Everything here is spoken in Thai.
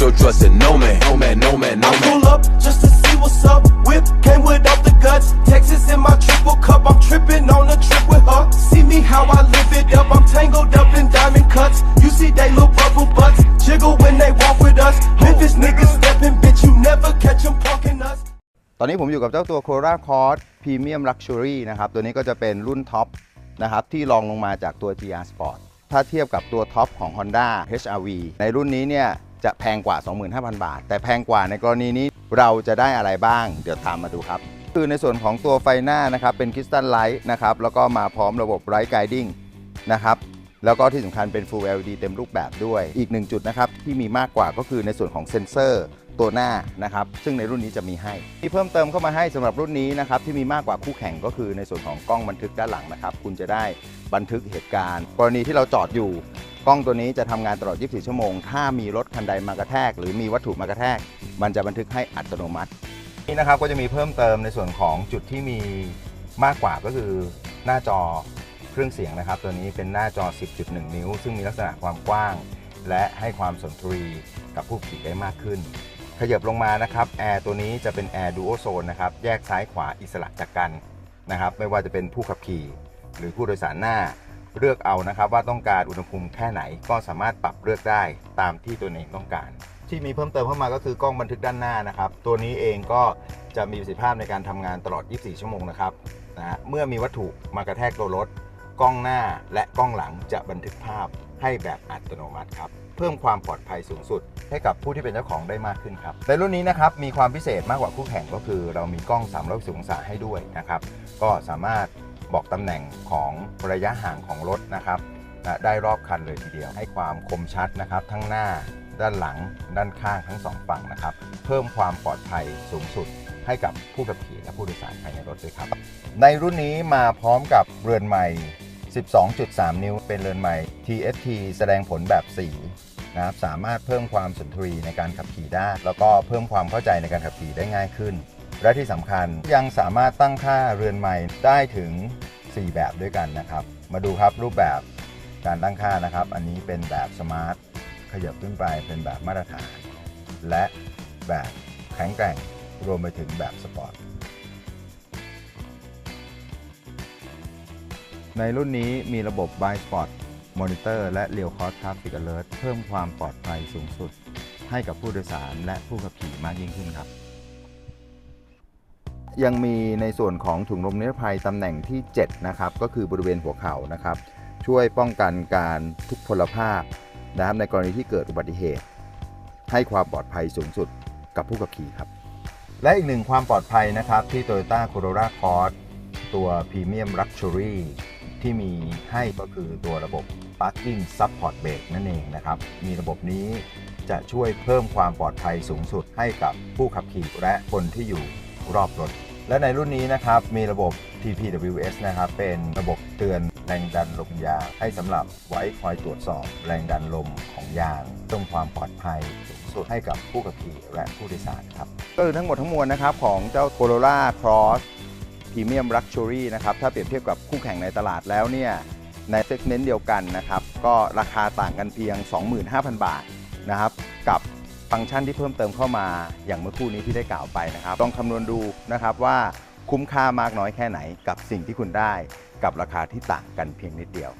your trust in no man, no man, no man, no I man. pull up just to see what's up. Whip came without the guts. Texas in my triple cup. I'm tripping on a trip with her. See me how I live it up. I'm tangled up in diamond cuts. You see they little bubble butts. Jiggle when they walk with us. Memphis niggas stepping, bitch. You never catch 'em punking us. ตอนนี้ผมอยู่กับเจ้าตัว Corolla Cross Premium Luxury นะครับ ตัวนี้ก็จะเป็นรุ่นท็อปนะครับที่รองลงมาจากตัว GR Sport ถ้าเทียบกับตัวท็อปของ Honda HRV ในรุ่นนี้เนี่ย จะแพงกว่า 25,000 บาท แต่แพงกว่าในกรณีนี้เราจะได้อะไรบ้าง เดี๋ยวตามมาดูครับคือในส่วนของตัวไฟหน้านะครับเป็นคริสตัลไลท์นะครับแล้วก็มาพร้อมระบบไ i ท์ไกดิ้งนะครับแล้วก็ที่สำคัญเป็น Full LED เต็มรูปแบบด้วย อีกหนึ่งจุดนะครับที่มีมากกว่าก็คือในส่วนของเซ็นเซอร์ตัวหน้านะครับ ซึ่งในรุ่นนี้จะมีให้มีเพิ่มเติมเข้ามาให้สำหรับรุ่นนี้นะครับที่มีมากกว่าคู่แข่งก็คือในส่วนของกล้องบันทึกด้านหลังนะครับ คุณจะได้บันทึกเหตุการณ์ กรณีที่เราจอดอยู่ กล้องตัวนี้จะทำงานตลอด 24 ชั่วโมง ถ้ามีรถคันใดมากระแทก หรือมีวัตถุมากระแทก มันจะบันทึกให้อัตโนมัติ นี่นะครับก็จะมีเพิ่มเติมในส่วนของจุดที่มีมากกว่าก็คือหน้าจอเครื่องเสียงนะครับ ตัวนี้เป็นหน้าจอ 10.1 นิ้ว ซึ่งมีลักษณะความกว้าง และให้ความสนทรีกับผู้ขี่ได้มากขึ้น ขยับลงมานะครับแอร์ตัวนี้จะเป็นแอร์ดูโอโซนนะครับแยกซ้ายขวาอิสระจากกันนะครับไม่ว่าจะเป็นผู้ขับขี่ หรือผู้โดยสารหน้า เลือกเอานะครับว่าต้องการอุณหภูมิแค่ไหนก็สามารถปรับเลือกได้ตามที่ตัวเองต้องการ ที่มีเพิ่มเติมเข้ามาก็คือกล้องบันทึกด้านหน้านะครับ ตัวนี้เองก็จะมีประสิทธิภาพในการทำงานตลอด 24 ชั่วโมงนะครับนะฮะเมื่อมีวัตถุมากระแทกตัวรถกล้องหน้าและกล้องหลังจะบันทึกภาพให้แบบอัตโนมัติครับเพิ่มความปลอดภัยสูงสุด ให้กับผู้ที่เป็นเจ้าของได้มากขึ้นครับในรุ่นนี้นะครับมีความพิเศษมากกว่าคู่แข่งก็คือ เรามีกล้อง360องศาให้ด้วยนะครับก็สามารถ บอกตำแหน่งของระยะห่างของรถนะครับได้รอบคันเลยทีเดียว ให้ความคมชัดนะครับทั้งหน้าด้านหลังด้านข้างทั้งสองฝั่งนะครับ เพิ่มความปลอดภัยสูงสุดให้กับผู้ขับขี่และผู้โดยสารภายในรถด้วยครับ ในรุ่นนี้มาพร้อมกับเรือนใหม่ 12.3 นิ้ว เป็นเรือนใหม่ TFT แสดงผลแบบสีนะครับสามารถเพิ่มความสุนทรีในการขับขี่ได้ แล้วก็เพิ่มความเข้าใจในการขับขี่ได้ง่ายขึ้น และที่สำคัญยังสามารถตั้งค่าเรือนใหม่ได้ถึง 4 แบบด้วยกันนะครับ มาดูครับรูปแบบการตั้งค่านะครับ อันนี้เป็นแบบสมาร์ทขยับขึ้นไปเป็นแบบมาตรฐาน และแบบแข็งแกร่งรวมไปถึงแบบสปอร์ตในรุ่นนี้มีระบบ b i Spot Monitor และ Real Cross Traffic Alert เพิ่มความปลอดภัยสูงสุด ให้กับผู้โดยสารและผู้ขับขี่มากยิ่งขึ้นครับ ยังมีในส่วนของถุงลมนิรภัยตำแหน่งที่ 7 นะครับ ก็คือบริเวณหัวเข่านะครับ ช่วยป้องกันการทุพพลภาพนะครับ ในกรณีที่เกิดอุบัติเหตุ ให้ความปลอดภัยสูงสุดกับผู้ขับขี่ครับ และอีกหนึ่งความปลอดภัยนะครับที่ Toyota Corolla Cross ตัว Premium Luxury ที่มีให้ก็คือตัวระบบ Parking Support Brake นั่นเองนะครับ มีระบบนี้จะช่วยเพิ่มความปลอดภัยสูงสุดให้กับผู้ขับขี่และคนที่อยู่รอบรถ และในรุ่นนี้นะครับมีระบบ TPWS นะครับเป็นระบบเตือนแรงดันลมยางให้สำหรับไว้คอยตรวจสอบแรงดันลมของยางเพิ่มความปลอดภัยสูงสุดให้กับผู้ขับขี่และผู้โดยสารครับก็คือทั้งหมดทั้งมวลนะครับของเจ้า Corolla Cross Premium Luxury นะครับถ้าเปรียบเทียบกับคู่แข่งในตลาดแล้วเนี่ยในเซกเมนต์เดียวกันนะครับก็ราคาต่างกันเพียง 25,000 บาทนะครับกับ ฟังก์ชันที่เพิ่มเติมเข้ามาอย่างเมื่อคู่นี้ที่ได้กล่าวไปนะครับต้องคำนวณดูนะครับว่าคุ้มค่ามากน้อยแค่ไหนกับสิ่งที่คุณได้ กับราคาที่ต่างกันเพียงนิดเดียว